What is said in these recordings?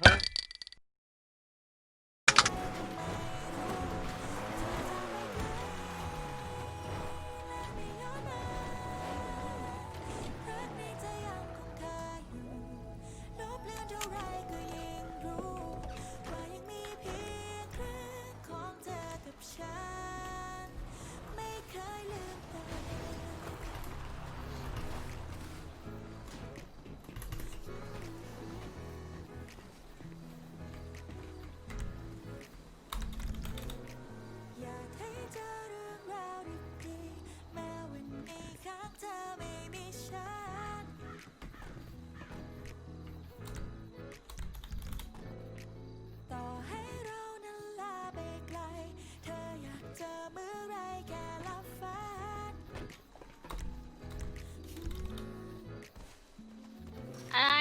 อ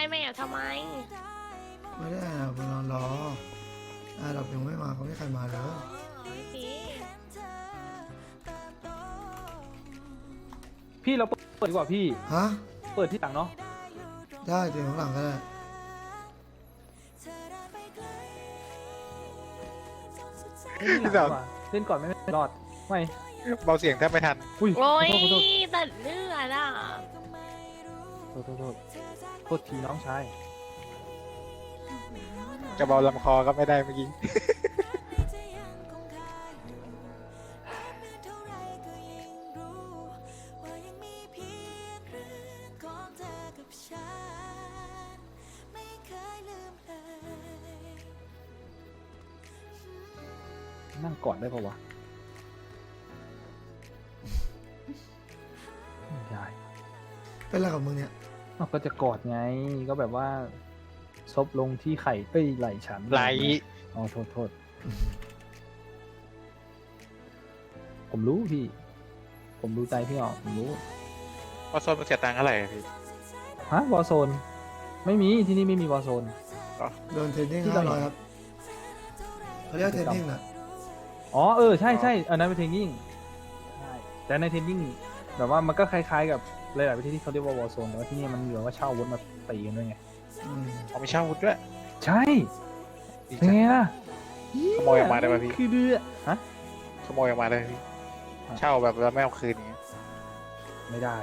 อะไรไม่อยากทำไมได้หมดไม่ได้อะผมนอนรออะเรายังไม่มาเขาไม่ใครมาเลยโอเคเห็นเธอเติบโตพี่เราเปิดดีกว่าพี่ ฮะ เปิดที่หลังเนาะ ได้เดี๋ยวข้างหลังก็ได้เธอเดินไปไกลจนสุดสายเล่นที่หลังดีกว่าเล่นก่อนไม่ไม่รอด ไม่ เบาเสียงแทบไม่ทัน อุ้ยโอ้ยขอโทษตัดเลือดอะขอโทษขอโทษโทษ ทีน้องชายจะเบาลำคอก็ไม่ได้เมื่อกี้จะยังคงคาอยู่นับเมื่อเท่าไรก็ยิ่งรู้ว่ายังมีเพียงเรื่องของเธอกับฉันไม่เคยลืมเลยนั่งกอดได้ปะวะไม่ได้เป็นอะไรกับมึงเนี่ย อ้าวก็จะกอดไง ก็แบบว่า ซบลงที่ไข่เอ้ยไหล่ฉันไหลอ๋อโทษโทษ ผมรู้พี่ ผมรู้ใจพี่ออกผมรู้ว่าโซนมันเสียตังค์เท่าไหร่อะพี่ ฮะวอลโซน ไม่มีที่นี่ไม่มีวอลโซน โดนเทรนนิ่งที่ห้าเกาหลีร้อยครับเขาเรียกว่าเทรนนิ่งนะอ๋อเออใช่ใช่อันนั้นเป็นเทรนนิ่งใช่แต่ในเทรนนิ่งแบบว่ามันก็คล้าย ๆ กับ หลายๆประเทศที่เขาเรียกว่าวอลโซนแต่ว่าที่นี่มันเหลือว่าเช่าอาวุธมาตีกันด้วยไงอืมเอามีเช่าอาวุธด้วยใช่ดีเป็นจังไงล่ะขโมยออกมาได้ป่ะพี่ คือเดือฮะ ขโมยออกมาเลยพี่อะเช่าแบบแล้วไม่เอาคืนอย่างเงี้ยไม่ได้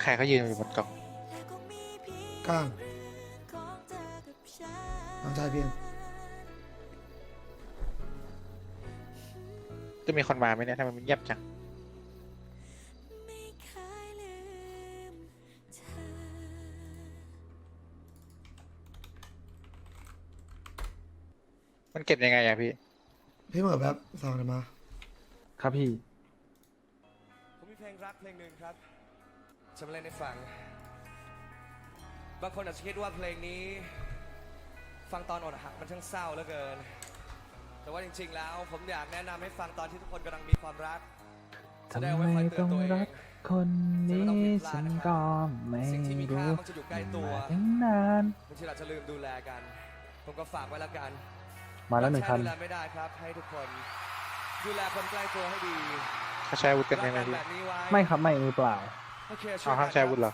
ใครเขายืนอยู่บนกล่อง ก้างน้องชายเพียงจะมีคนมาไหมเนี่ยทำไมมันเงียบจังไม่เคยลืมเธอมันเก็บยังไงอะพี่ พี่เหมือแบบสองเดี๋ยวมาครับพี่ ผมมีเพลงรักเพลงหนึ่งครับจะมาเล่นให้ฟัง บางคนอาจจะคิดว่าเพลงนี้ ฟังตอนอดหักมันช่างเศร้าเหลือเกิน แต่ว่าจริง ๆ แล้ว ผมอยากแนะนำให้ฟังตอนที่ทุกคนกำลังมีความรักทำไมต้องรักคนนี้ฉันก็ไม่สิ่งที่มีรู้ค่ามักจะอยู่ใกล้ตัวมาตั้งนานบางทีเราจะลืมดูแลกัน ผมก็ฝากไว้แล้วกัน มาแล้วหนึ่งคันดูแลไม่ได้ครับ ให้ทุกคนดูแลคนใกล้ตัวให้ดีเขาใช้อาวุธกันรัยังไงกันพี่แบบนี้ไว้ไม่ครับไม่มือเปล่าโอเคช่วเอายห้ามกันใช้คอาบวุธเหรอ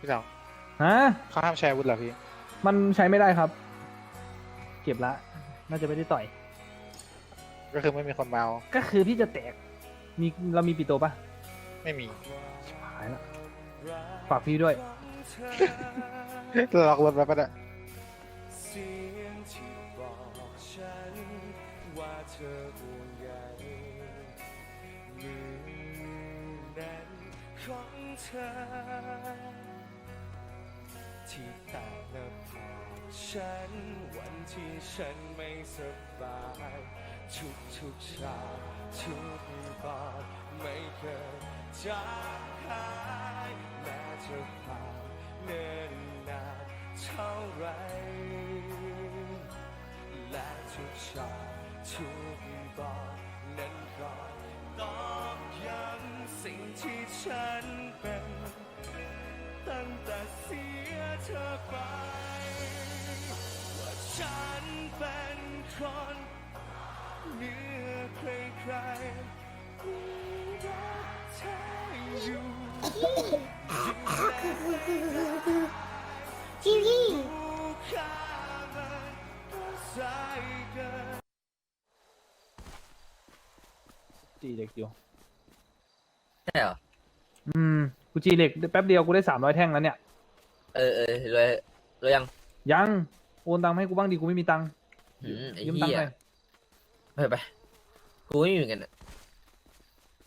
พี่สองฮะเขาห้ามใช้อาวุธเหรอพี่ มันใช้ไม่ได้ครับ เก็บละ น่าจะไม่ได้ต่อย ก็คือไม่มีคนมาเอาก็คือพี่จะแตก มีเรามีปิโตปะไม่มี หายละฝากพี่ด้วย ล็อกรถไว้ปะเนี่ยเสียงที่บ ฉัน วันที่ฉันไม่สบายทุกทุกเช้าทุกตอนไม่เคยจางหายแม้จะผ่านเนิ่นนานเท่าไร และทุกเช้าทุกตอนนั้นก็ตอกย้ำสิ่งที่ฉันเป็น ตั้งแต่เสียเธอไป ฉันเป็นคนเหนือใครๆมีรักเธออยู่ที่แม้ผู้ค่ามันก็สายเกินจีเด็กเดียวใช่เหรอ อืม กูจีเหล็กแป๊บเดียวกูได้สามร้อยแท่งแล้วเนี่ย เออเออรวยรวยยัง ยัง โอนตังค์มาให้กูบ้างดิกูไม่มีตังค์หืมไอ้ยืมตังเหี้ค์ยหน่อยไปไปกูไม่มีเหมือนกันอะ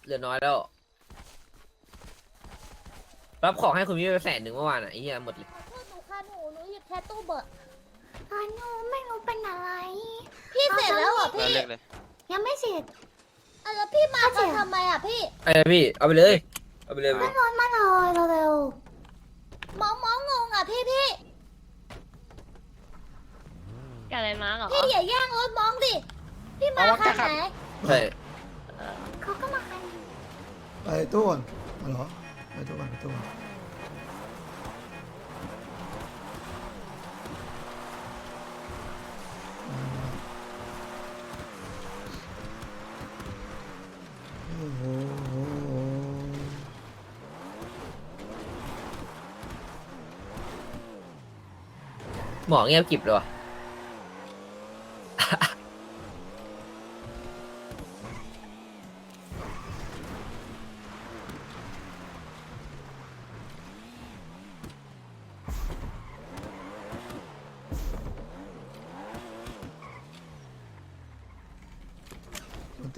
เหลือน้อยแล้ว รับของให้คุณพี่ไปแสนหนึ่งเมื่อวานอะไอ้เหี้ยหมดเลย ขอโทษหนูค่ะหนูหนูหยิบแค่ตู้เบอร์อ่าหนูไม่รู้เป็นอะไร พี่เสร็จแล้วเหรอพี่เรียกเลยยังไม่เสร็จ อะแล้วพี่มาจะทำไมอะพี่ไอ้พี่ เอาไปเลย เอาไปเลยเอาไปมาเลยนอนมาเลยเร็วๆมองมองงงอะพี่พี่ กับอะไรมาเหรอพี่อย่าแย่งรถมองดิ พี่มาคันไหนใช่เขาก็มาคันไปตู้ก่อนมาเหรอไปตู้ก่อนไปตู้ก่อนโอ้โหหมอเงียบกริบเลยว่ะ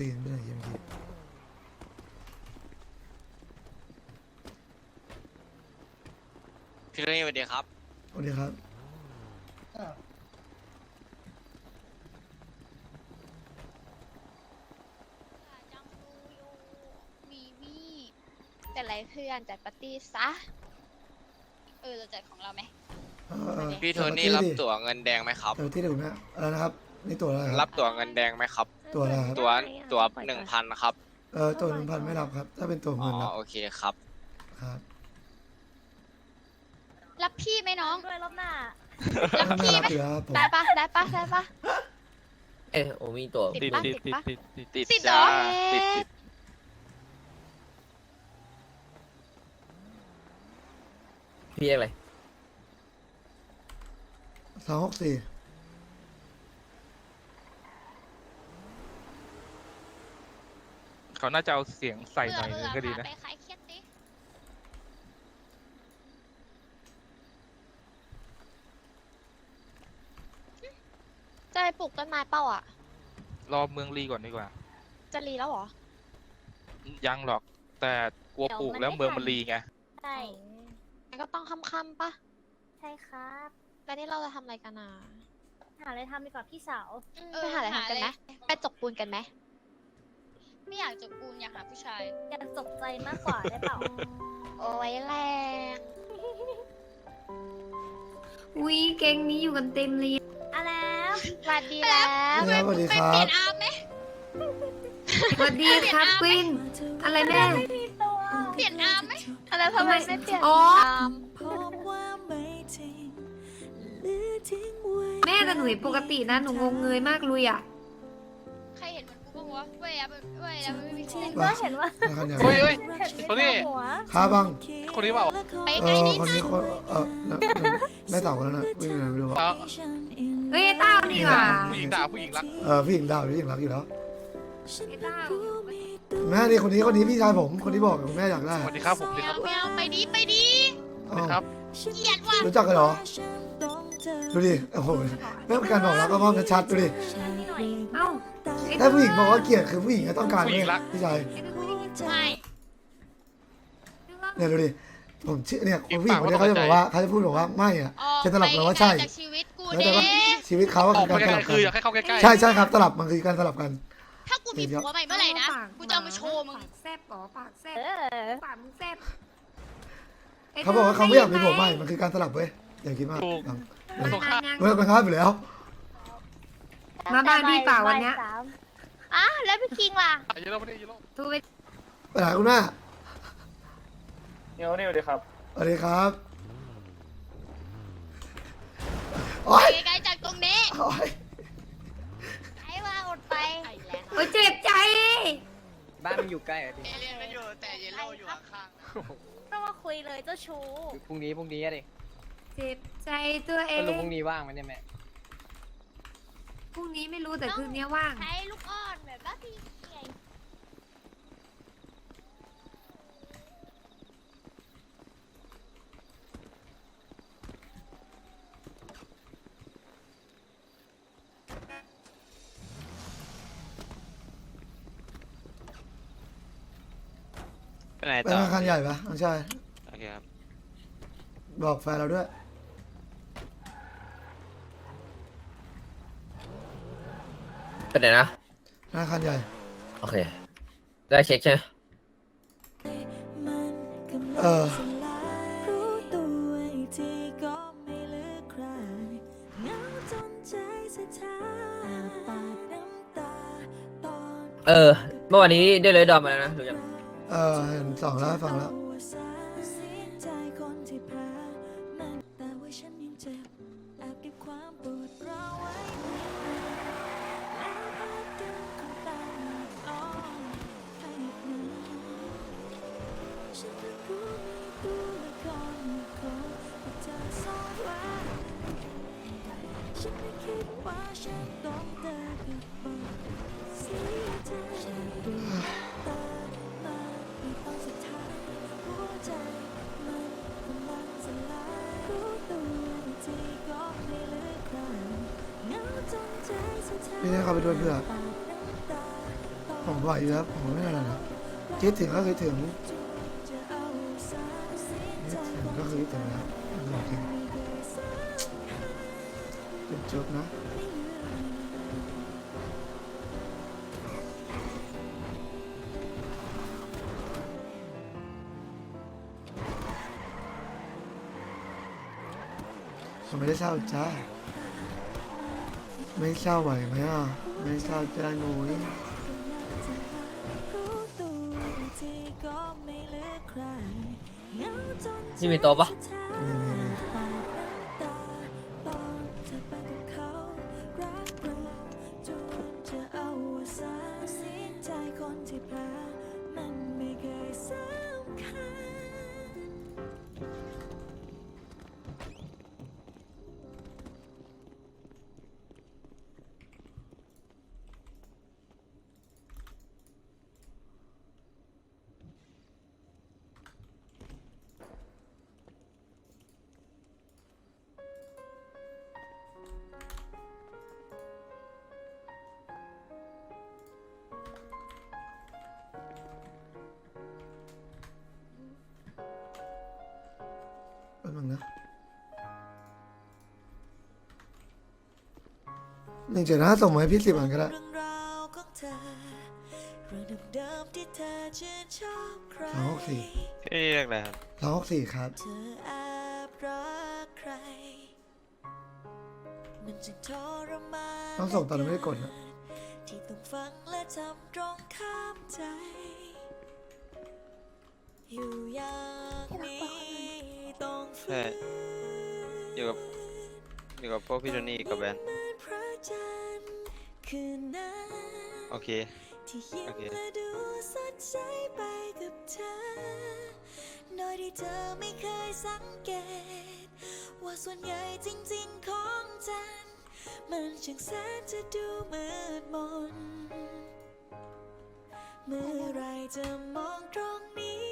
ตีนไปไหนยังไงพี่เรื่องนี้สวัสดีครับ สวัสดีครับจังดูอยู่วีวีแต่ไรเพื่อนจัดปาร์ตี้ซะ เออ เราจัดของเราไหม เอ่อเอ่อพี่โทนี่รับตั๋วเงินแดงไหมครับเดี๋ยวที่เดี๋ยวคุณแม่อะไรนะครับนี่ตัวอะไรครัรับบตั๋วเงินแดงไหมครับ ตัวอะไรครับ ตั๋วตั๋วหนึ่งพันครับเออตัวหนึ่งพันไม่รับครับ ถ้าเป็นตัวอ๋เงินอรับโอเคครับครับ รับพี่ไหมน้อง ด้วยรอบหน้า รับไม่พี่รับไหมอยู่แล้วครับผมได้ปะได้ปะได้ปะ เอ้ยโอ้มีตัว ติดปะติดปะ ติดติดจ้าเหรอติดติดพี่เรียกอะไรสองหกสี่ เขาน่าจะเอาเสียงใส่หน่อยเบื่นึองก็ดีนะ ไปคลายเครียดดิจะไปปลูกต้นไม้เป้าอะ รอเมืองลีก่อนดีกว่า จะรีแล้วเหรอ ยังหรอกแต่กลัวปลูกแล้วเมืองมันลีไง ใช่ งั้นก็ต้องค่ำๆปะใช่ครับ แล้วนี่เราจะทำอะไรกันอะ หาอะไรทำดีกว่าพี่สาว ไปหาอะไรทำกันไหมไปจกปูนกันไหม ไม่อยากจบปูนอยากหาผู้ชาย อยากจบใจมากกว่าได้เปล่า โอ้ยแรงวิเก่งนี้อยู่กันเต็มเลยอะแล้วสวัสดีแล้วนี่ครับสวัสดีครับอาร์มไหมสวัสดีครับกวิน อะไรแม่ เปลี่ยนอาร์มไหมแล้วทำไมไม่เปลี่ยนอ๋อตามพบว่าไม่จริงหรือทิ้งไว้แม่แต่หนูเห็นปกตินะ หนูงงเงยมากเลยอะะเว้ยอะเว้ยอะไม่มีใครก็เห็นว่านะครับเนี่ยเฮ้ยเฮ้ยเห็นคนนี้ไม่หัวครับบ้างคนนี้เปล่าไปเอไกลอนิดคนนี้คนเออแล้วแม่สาวคนนั้นน่ะวิ่งไปไหนไม่รู้อะเอาเฮ้ยไอ้เต้านี่หว่าผู้หญิงด่าผู้หญิงรักเออพี่หญิงดาวพี่หญิงรักอยู่แล้วไอ้เต้าแม่นี่คนนี้คนนี้พี่ชายผมคนที่บอกแม่อยากได้สวัสดีครับผมไม่ดีครัเอาบไม่เอาไปดีไปดีอ้าวครับเกลียดว่ะรู้จักกันเหรอ ดูดิ โอ้โหแม่การบอกรักก็มอบชัดๆดูดิ เอ้าไอ้ถ้าผู้หญิงบอกว่าเกลียดคือผู้หญิงก็ต้องการผู้หญิงรักพี่ชายไอ้ผู้หญิงไม่เนี่ยดูดิ ผมเชื่อเนี่ยคนผู้หญิงคนนี้เขาจะบอกว่าเขาจะพูดบอกว่าไม่อะออกจะสลับกันว่าใช่ จากชีวิตกูแล้วเด้แต่ว่าชีวิตเขาก็ออคืกอไปการสไกลลับๆกัคือนอยากให้เข้าใกล้ๆใช่ใช่ครับสลับมันคือการสลับกัน ถ้ากูมีผัวใหม่เมื่อไหร่นะปากูจะเอามาโชว์มึง ปากแซบป๋อปากแซบเออปากมึงแซบไเขาบอกว่าเขาไม่อยากมีผมใหม่ มันคือการสลับเว้ยอย่าคิดมากถูกยังมาบ้านยังเลิกกันครับอยู่แล้ว มาบ้านพี่เปล่าวันเนี้ย บ่สามอะแล้วพี่คิงล่ะ อะเยอะแล้วไม่ได้เยอะแล้วโทรไปไปหาคุณแม่เดี๋ยวนี่สวัสดีครับสวัสดีครับโอ๊ยไกลๆจากตรงนี้โอ้ยไอ้ว่าอดไปโอ้ยเจ็บใจ บ้านมันอยู่ใกล้อะพี่เอเลียนไม่อยู่แต่เยลโล่อยู่ข้าง ต้องมาคุยเลยเจ้าชู้พรุ่งนี้พรุ่งนี้อะดิ เจ็บใจตัวเอสงรุปพรุ่งนี้ว่างไหมเนี่ยแม่พรุ่งนี้ไม่รู้แต่คืนนี้ว่าง ใช้ลูกอ้อนแบบว่าพี่ไงๆไปไหนไปต่อธนาคารใหญ่ปะน้องชายโอเคครับ บอกแฟนเราด้วยไปไหนนะธนาคารใหญ่ โอเค ได้เช็คใช่ไหมมันกำเอลังอสลายรู้ตัวอีกทีก็ไม่เหลือใครเหงาจนใจสะท้านปาดน้ำตาตอนเออ เมื่อวานนี้ได้เลยดอมมาแล้วนะรู้ยัง เออเห็นสองแล้วฟังแล้ว พี่ให้เขาไปด้วยเพื่อปาดน้ำตาตอนผมไหวอยู่แล้วผมไม่อะไรนะคิดถึงก็คือถึงจะเอเสียคิใจดถึงก็คือคิดถึงแล้วบอกจริงไม่เคยสักจบๆนะ เศร้าจ้าไม่เศร้าไหวไหมอะ ไม่เศร้าจ้าหนุ่ยรู้ตัวอีกทีก็ไม่เหลือใครเหงาจนใจนี่มีโต๊ะปะสุด นึงนะหนึ่งเจ็ดห้าส่งมาให้พี่สิบอันก็ได้เรื่องราวของเธอเรื่องเดิมๆที่เธอชื่นชอบใครสองหกสี่พี่เรียกอะไรครับร้องหกสี่ครับเธอแอบรักใครมันจึงทรมานต้องส่งตอนนั้นไม่ได้กดนะที่ต้องฟังและทำตรงข้ามใจ อยู่อย่างนี้ต้อง ใช่อยู่กับอยู่กับพวกพี่โทนี่กับแบนโอเค ที่ยิ้มโอเคและดูสดใสไปกับเธอ โดยที่เธอไม่เคยสังเกต ว่าส่วนใหญ่จริงๆของจัน มันช่างแสนจะดูมืดมน เมื่อไรจะมองตรงนี้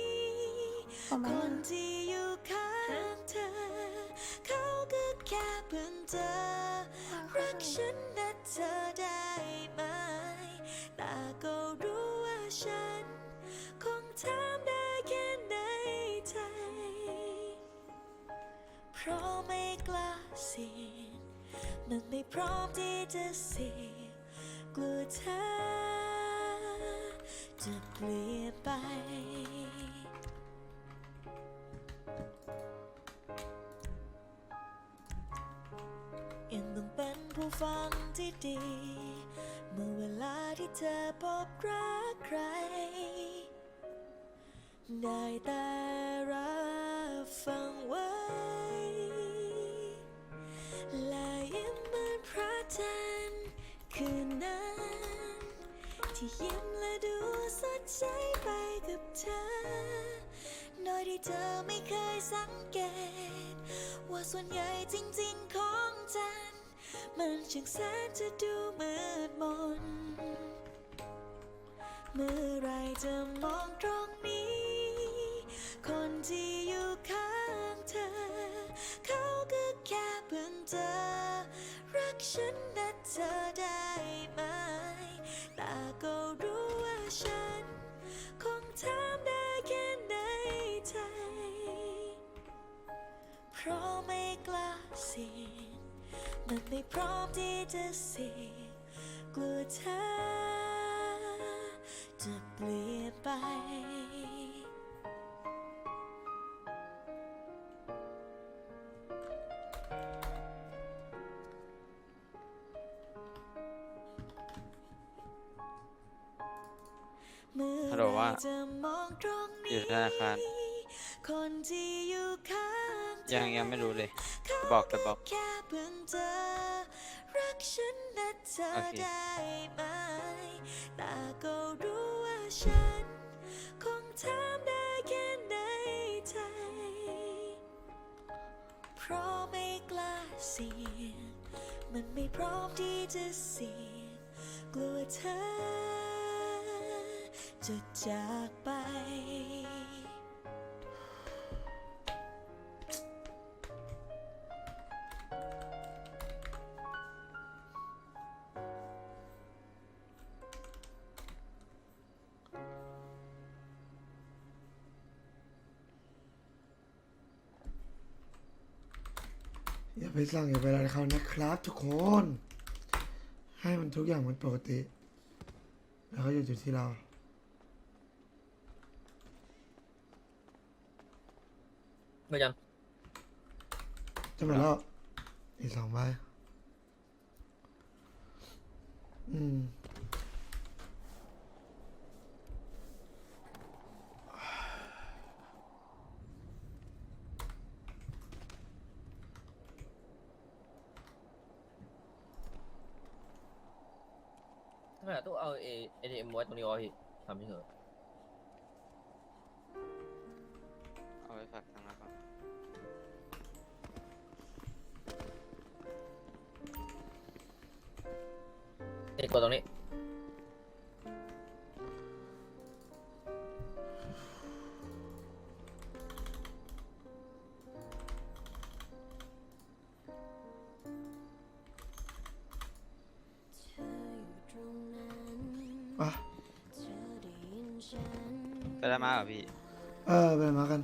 คนที่อยู่ข้าง แค่เพิ่งเจอ รักฉันนะเธอได้ไหม แต่ก็รู้ว่าฉัน คงถามได้แค่ในใจ เพราะไม่กล้าเสี่ยงมันไม่พร้อมที่จะเสี่ยงกลัวเธอจะเปลี่ยนไปังที่ดี เมื่อเวลาที่เธอพบรักใคร ได้แต่รับฟังไว้ และยิ้มเหมือนพระจันทร์คืนนั้น ที่ยิ้มและดูสดใสไปกับเธอ โดยที่เธอไม่เคยสังเกต ว่าส่วนใหญ่จริง ๆของฉัน มันช่างแสนจะดูมืดมน เมื่อไรจะมองตรงนี้ คนที่อยู่ข้างเธอ เขาก็แค่เพิ่งเจอ รักฉันนะเธอได้ไหม แต่ก็รู้ว่าฉัน คงถามได้แค่ในใจ เพราะไม่กล้าเสี่ยง มันไม่พร้อมที่จะเสี่ยงกลัวเธอจะเปลี่ยนไปเมื่อฮัลโหลว่าไรจะมองตรงอยู่นี้ธนาคารคนที่อยู่ข้างเธอยังยังไม่รู้เลยเขาบอกแต่บอกแค่เพิ่งเจอรักฉันนะเธอโอเคได้ไหมแต่ก็รู้ว่าฉัน คงถามได้แค่ในใจ เพราะไม่กล้าเสี่ยง มันไม่พร้อมที่จะเสี่ยง กลัวเธอจะจากไป ไปสั่งอย่าไปอะไรเขานะครับ ทุกคน ให้มันทุกอย่างมันปกติ แล้วก็อยู่จุดที่เราไม่ยังจะหมดแล้วอีกสองใบอืม ทำไม ตู้เอาเอเอทีเอ็มไว้ตรงนี้วะพี่ทำไม่เหรอะ มาเหรอพี่ เออไปมากัน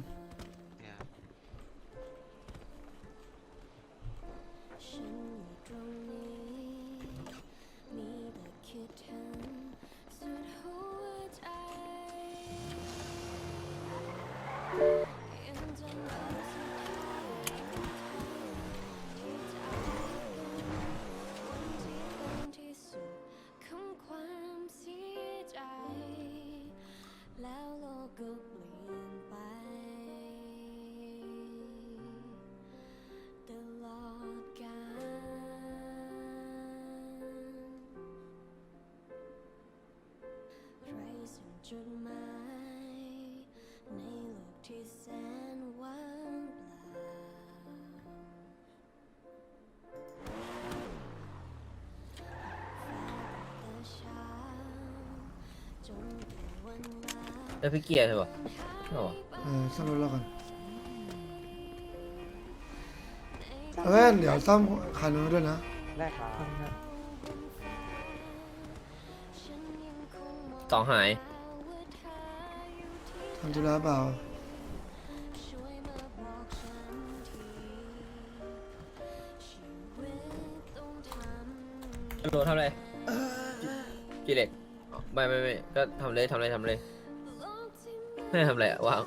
แล้วพี่เกียร์ใช่ปะใช่ปะเออซ่อมรถเรากันเอ้ยเดี๋ยวซ่อมคันนู้นด้วยนะได้ครับสองหาย ทำธุระเปล่าช่วยมาบอกฉันทีชีวิตต้องทำโดนทำอะไรจีเล็กอ๋อไม่ไม่ไม่ก็ทำเลยทำเลยทำเลยโลกที่ ไม่ทำอะไรอะว่าง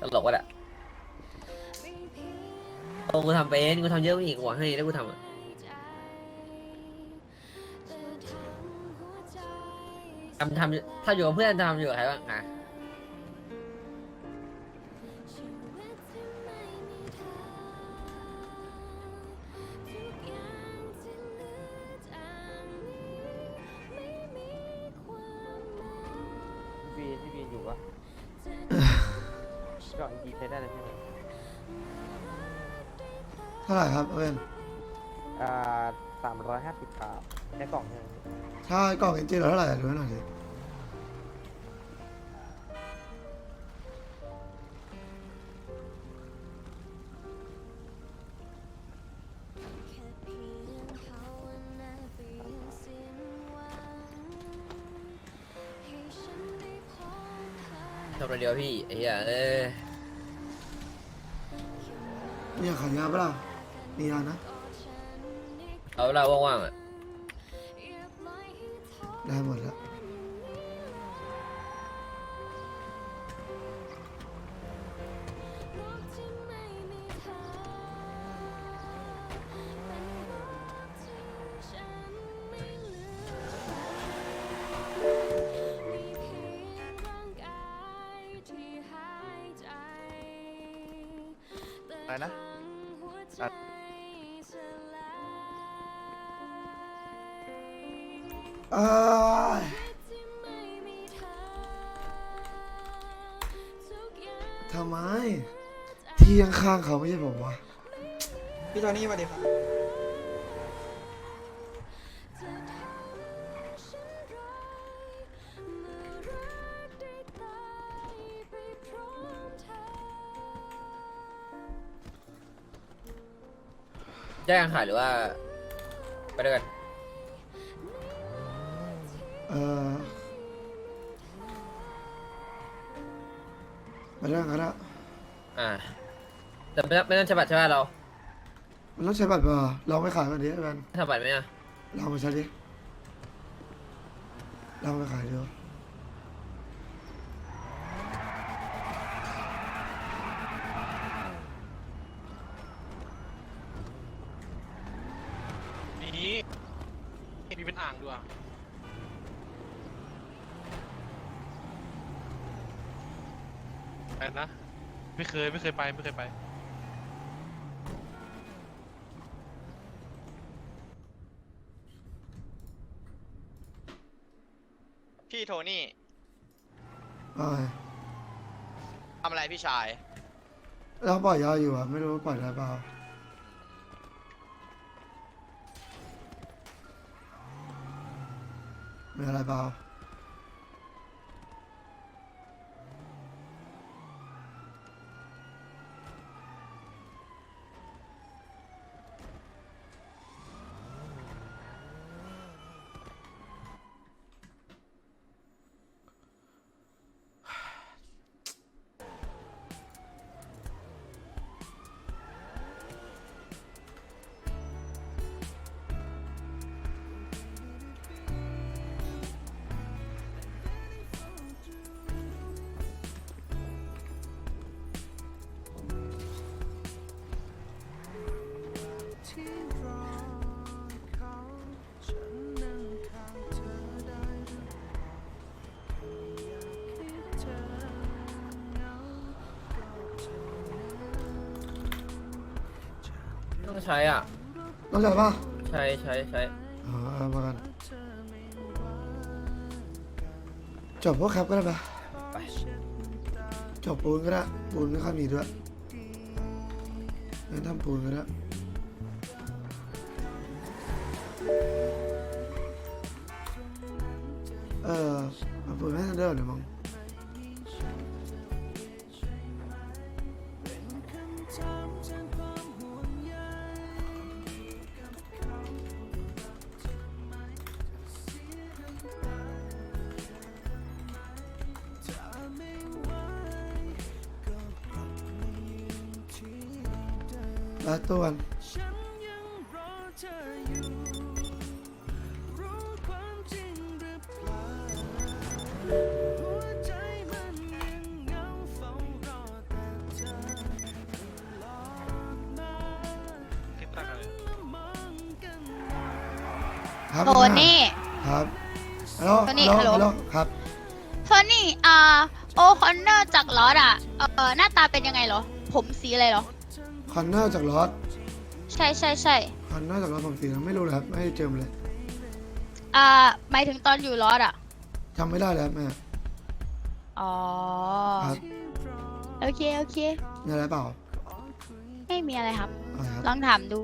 ตลกวะแหละเพียงโอ้กูทำไปเองกูทำเยอะไปอีกกว่าให้แล้วกูทำอะทำทำถ้าอยู่กับเพื่อนทำอยู่กับใครบ้างอะ เอ็นจีเราเท่าไหร่ดูให้หน่อยดิทำอะไรเดียวพี่ไอ้เหี้ยเอ้ยเนี่ยขายยาเปะล่ะมียานะเอาเวลาว่างๆอะ ได้หมดแล้ว ทำไม ที่ข้างๆเขาไม่ใช่ผมวะ พี่ตอนนี้สวัสดีครับแยกกันขายหรือว่า ไปด้วยกัน เออ มาเรื่องกันละอ่า แต่ไม่ต้องไม่ต้องใช้บัตรใช่ไหมเรามันต้องใช้บัตรเปล่าลองไปขายกันดิไอ้แมนทำบัตรไหมอะลองไปใช้ดิลองไปขายดูนี้มีเป็นอ่างด้วย ไปนะไม่เคยไม่เคยไปไม่เคยไป พี่โทนี่ว่าไงทำอะไรพี่ชาย เราปล่อยยาอยู่อะไม่รู้ว่าปล่อยได้เปล่ามีอะไรเปล่า ต้องใช้อะ ต้องจ่ายป่ะใช้ใช้ใช้อ๋อเอามากันจบพวกครับก็ได้ปะไปจบปูนก็ได้ปูนไม่ค่อยมีด้วยงั้นทำปูนก็ได้เออเอาปูนไม่ทันเดินเดี๋ยวมั้ง ครับโทนี่ ครับฮัลโหลโทนี่ฮัลโหลฮัลโหล ฮัลโหลครับ โทนี่อ่าโอคอนเนอร์จากลอสอะเออหน้าตาเป็นยังไงเหรอ ผมสีอะไรเหรอ คอนเนอร์จากรถใช่ใช่ใช่คอนเนอร์จากรถผมสีนะไม่รู้เลยครับ ไม่ได้เจอมาเลยอ่าหมายถึงตอนอยู่ลอสอะ จำไม่ได้แล้วแม่อ๋อ ครับโอเค โอเค มีอะไรเปล่าไม่มีอะไรครับ อะไรครับ ลองถามดู